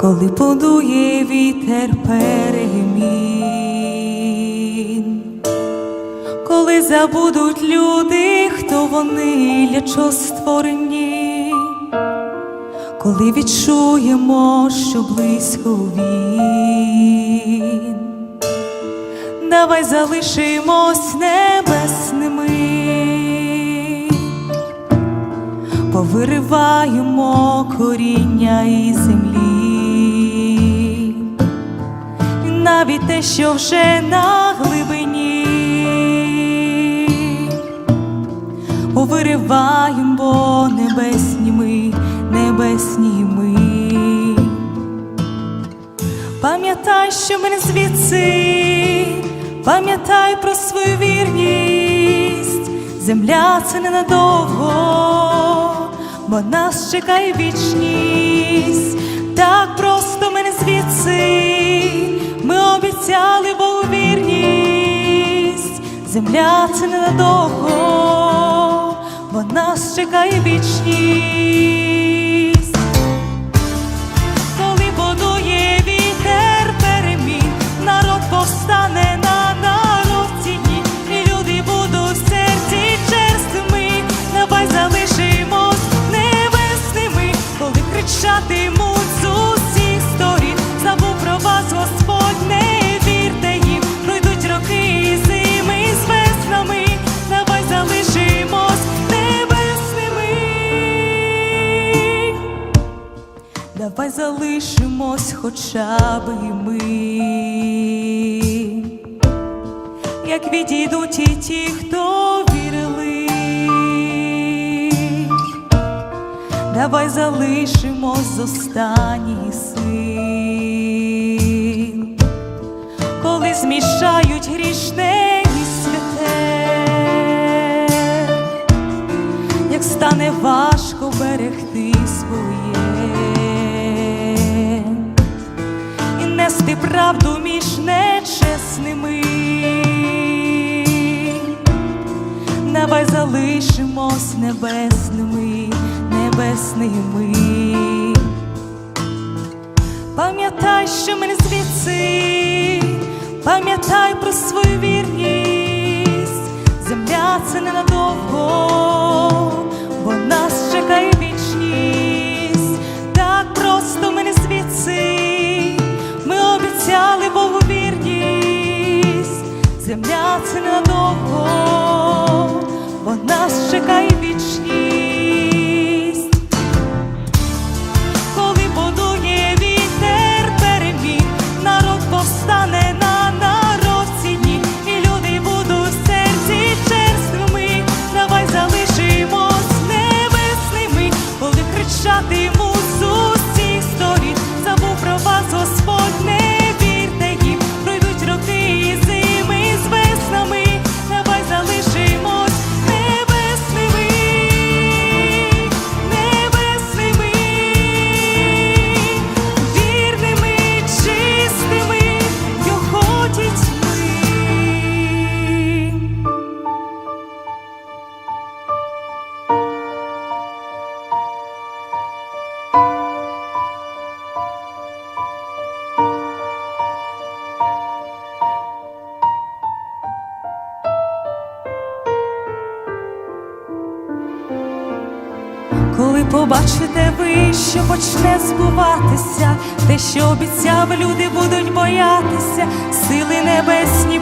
коли подує вітер перемін, коли забудуть люди, хто вони для чого створені, коли відчуємо, що близько він, давай залишимось небесними. Повириваємо коріння і землі, І навіть те, що вже на глибині, повириваємо небесні ми, небесні ми. Пам'ятай, що мене звідси, пам'ятай про свою вірність, земля це ненадовго, бо нас чекає вічність, так просто мене звідси, ми обіцяли Богу вірність, земля це ненадовго, бо нас чекає вічність. Давай залишимось хоча б і ми, як відійдуть і ті, хто вірили, давай залишимось з останніх сил, коли змішають грішне і святе як стане важко Давай залишимось небесними, небесними. Пам'ятай, що мене звідси, пам'ятай про свою вірність, земля це ненадовго, Коли побачите ви, що почне збуватися, те, що обіцяв, люди будуть боятися, сили небесні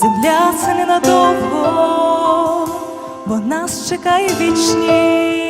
земля це ненадовго, бо нас чекає вічність.